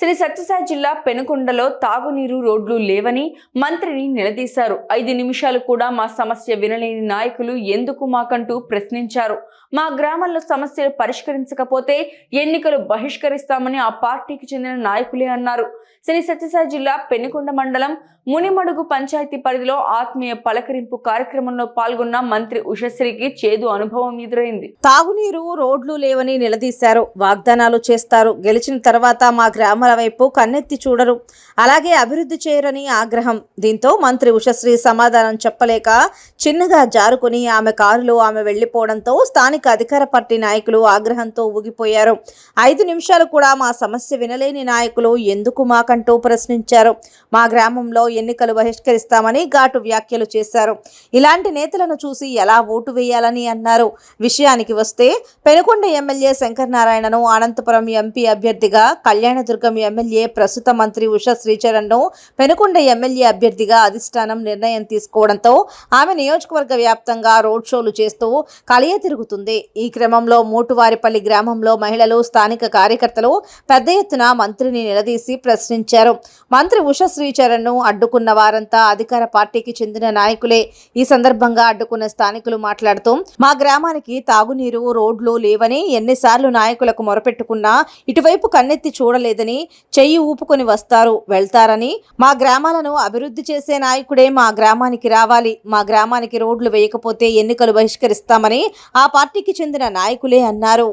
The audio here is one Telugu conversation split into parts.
శ్రీ సత్యసాయి జిల్లా పెనుకొండలో తాగునీరు రోడ్లు లేవని మంత్రిని నిలదీశారు. ఐదు నిమిషాలు కూడా మా సమస్య వినలేని నాయకులు ఎందుకు మాకంటూ ప్రశ్నించారు. మా గ్రామంలో సమస్యలు పరిష్కరించకపోతే ఎన్నికలు బహిష్కరిస్తామని ఆ పార్టీకి చెందిన నాయకులే అన్నారు. శ్రీ సత్యసాయి జిల్లా పెనుకొండ మండలం మునిమడుగు పంచాయతీ పరిధిలో ఆత్మీయ పలకరింపు కార్యక్రమంలో పాల్గొన్న మంత్రి ఉషశ్రీకి చేదు అనుభవం ఎదురైంది. తాగునీరు రోడ్లు లేవని నిలదీశారు. వాగ్దానాలు చేస్తారు. గెలిచిన తర్వాత మా గ్రామాల వైపు కన్నెత్తి చూడరు. అలాగే అభివృద్ధి చేయరని ఆగ్రహం. దీంతో మంత్రి ఉషశ్రీ సమాధానం చెప్పలేక చిన్నగా జారుకుని ఆమె కారులో ఆమె వెళ్ళిపోవడంతో స్థానిక అధికార పార్టీ నాయకులు ఆగ్రహంతో ఊగిపోయారు. ఐదు నిమిషాలు కూడా మా సమస్య వినలేని నాయకులు ఎందుకు మాకంటూ ప్రశ్నించారు. మా గ్రామంలో ఎన్నికలు బహిష్కరిస్తామని ఘాటు వ్యాఖ్యలు చేశారు. ఇలాంటి నేతలను చూసి ఎలా ఓటు వేయాలని అన్నారు. విషయానికి వస్తే పెనుకొండ ఎమ్మెల్యే శంకర్ నారాయణను అనంతపురం ఎంపీ అభ్యర్థిగా కళ్యాణదుర్గం ఎమ్మెల్యే ప్రస్తుత మంత్రి ఉషా శ్రీచరణ్ను పెనుకొండ ఎమ్మెల్యే అభ్యర్థిగా అధిష్టానం నిర్ణయం తీసుకోవడంతో ఆమె నియోజకవర్గ వ్యాప్తంగా రోడ్ షోలు చేస్తూ కలియ తిరుగుతుంది. ఈ క్రమంలో మూటువారిపల్లి గ్రామంలో మహిళలు స్థానిక కార్యకర్తలు పెద్ద ఎత్తున మంత్రిని నిలదీసి ప్రశ్నించారు. మంత్రి ఉష శ్రీచరణ్ను అడ్డుకున్న వారంతా అధికార పార్టీకి చెందిన నాయకులే. ఈ సందర్భంగా అడ్డుకున్న స్థానికులు మాట్లాడుతూ మా గ్రామానికి తాగునీరు రోడ్లు లేవని ఎన్నిసార్లు నాయకులకు మొరపెట్టుకున్నా ఇటువైపు కన్నెత్తి చూడలేదని చెయ్యి ఊపుకొని వస్తారు. వెళ్తారని మా గ్రామాలను అభివృద్ధి చేసే నాయకుడే మా గ్రామానికి రావాలి. మా గ్రామానికి రోడ్లు వేయకపోతే ఎన్నికలు బహిష్కరిస్తామని ఆ పార్టీకి చెందిన నాయకులే అన్నారు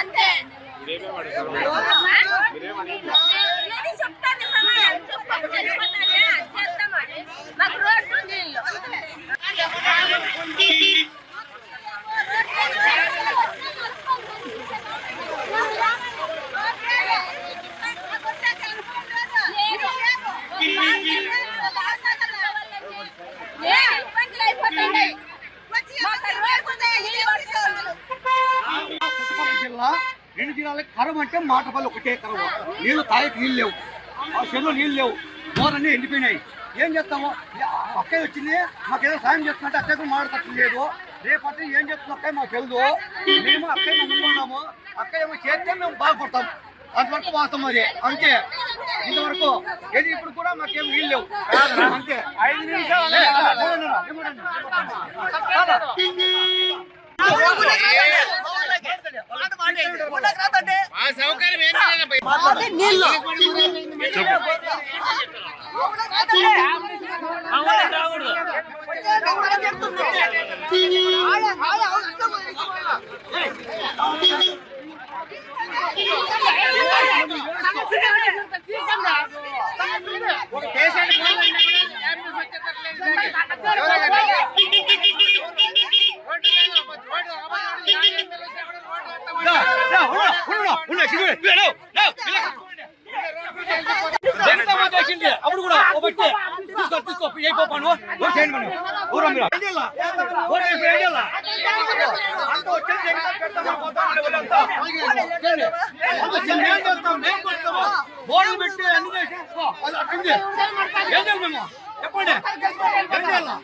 అంతే చెప్తాను సమయం చెప్తామని మాకు రోడ్డు నీళ్ళు ఇబ్బందులు అయిపోతున్నాయి మాకు రోడ్డు నీళ్ళు పట్టుకోవాలి పుట్టపర్తి జిల్లా కరువు అంటే మాటపల్లి ఒకటే కరువు నీళ్ళు తాగేకి నీళ్ళు లేవు. ఆ చెరువు నీళ్ళు లేవు. బోరన్నీ ఎండిపోయినాయి. ఏం చేస్తాము? అక్కయ్య వచ్చింది మాకు ఏదో సాయం చేస్తున్నట్టు అక్కయ్యకు మాట్లాడటం లేదు. రేపటి ఏం చేస్తున్న అక్కయ్య మాకు తెలియదు మేము అక్కయ్య ముందున్నాము అక్కయ్య ఏమో చేస్తే మేము బాగుపడతాం. అంతవరకు వాస్తాం అది. అంతే. ఇంతవరకు ఏది ఇప్పుడు కూడా మాకేం నీళ్ళు లేవు. అంతే. ఐదు నిమిషాలు 别动！అప్పుడు కూడా ఓ బట్టి తీసుకో తీసుకో అయిపోపాను ఓ చేయండి మనం ఊరా మీరు ఏం చేయాలా ఊరా ఏం చేయాలా అంత వచ్చేది జగన్ పెడతామా పోతామా వీళ్ళంతా. చేయండి. అంత చిన్న ఏం చేస్తాం మేము కొడతాము బోర్డులు పెట్టి అన్ని చేసి ఓ, అది అట్టుంది ఏం చేయాలి మేము చెప్పండి ఏం చేయాలా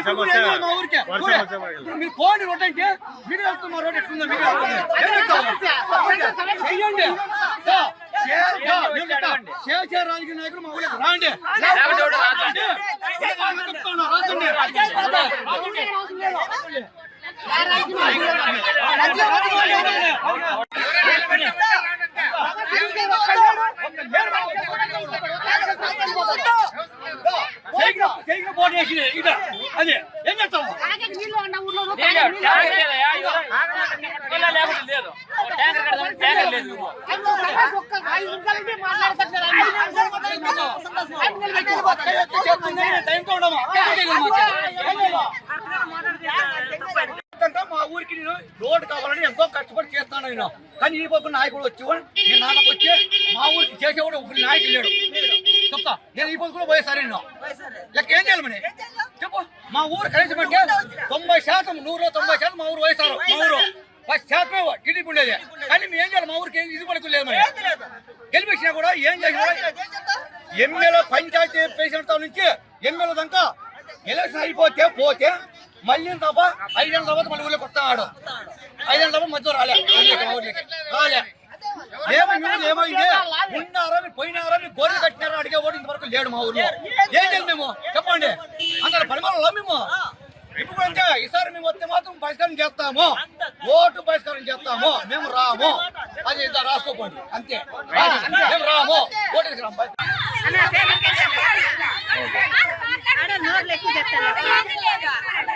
ఇప్పుడు ఏం చేయాలి మా ఊరికే ఊరే. ఇప్పుడు మీరు పోండి రోడ్ అంటే మీరు వెళ్తున్న రోడ్ ఎట్లుందో మీరు వెళ్తుంది ఏం చేస్తాం చెయ్యండి దా. చే- దా, నేను చెప్తా. చేసే రాజకీయ నాయకులు మా ఊళ్ళకి రాండి రాండి. నేను చెప్తున్నా, రాజండి. పోటీ అదే ఏం ఉండమా మా ఊరికి నేను రోడ్డు కావాలని ఎంతో కష్టపడి చేస్తాను నేను కానీ ఈ పక్క నాయకుడు వచ్చి నేను నాన్నకు వచ్చి మా ఊరికి చేసేవాడు ఒక నాయకుడు లేడు చెప్తా. నేను ఈ పక్క కూడా పోయేసారి. లెక్క ఏం చేయాలి మరి? చెప్పు. మా ఊరు కనీసం అంటే తొంభై శాతం నూరు తొంభై శాతం మా ఊరు వయసారు మా ఊరు. ఫస్ట్ శాతమే టీడీపీ ఉండేది. కానీ మేము ఏం చేయాలి? మా ఊరికి ఇది పడుకు లేదు మరి. గెలిపించినా కూడా ఏం చేసినా ఎమ్మెల్యే పంచాయతీ ప్రెసిడెంట్ నుంచి ఎమ్మెల్యే దాకా ఎలక్షన్ అయిపోతే పోతే మళ్ళీ తప్ప ఐదేళ్ళ తర్వాత మళ్ళీ ఊళ్ళోకి వస్తాడు ఐదేళ్ళ తర్వాత మధ్య రాలే. రాలే ఏమో మీరు ఏమైంది లేడు మా ఊర్లో? ఏం చేయాలి మేము? చెప్పండి. అందరు పరిమాణంలో మేము? ఇప్పుడు అంటే ఈసారి మేము వస్తే మాత్రం పరిష్కారం చేస్తాము. ఓటు పరిష్కారం చేస్తాము. మేము రాము. అది ఇదా రాసుకోకండి. అంతే. మేము రాము. ఓటు రాము. నోట్లు ఎక్కువ చెప్తారు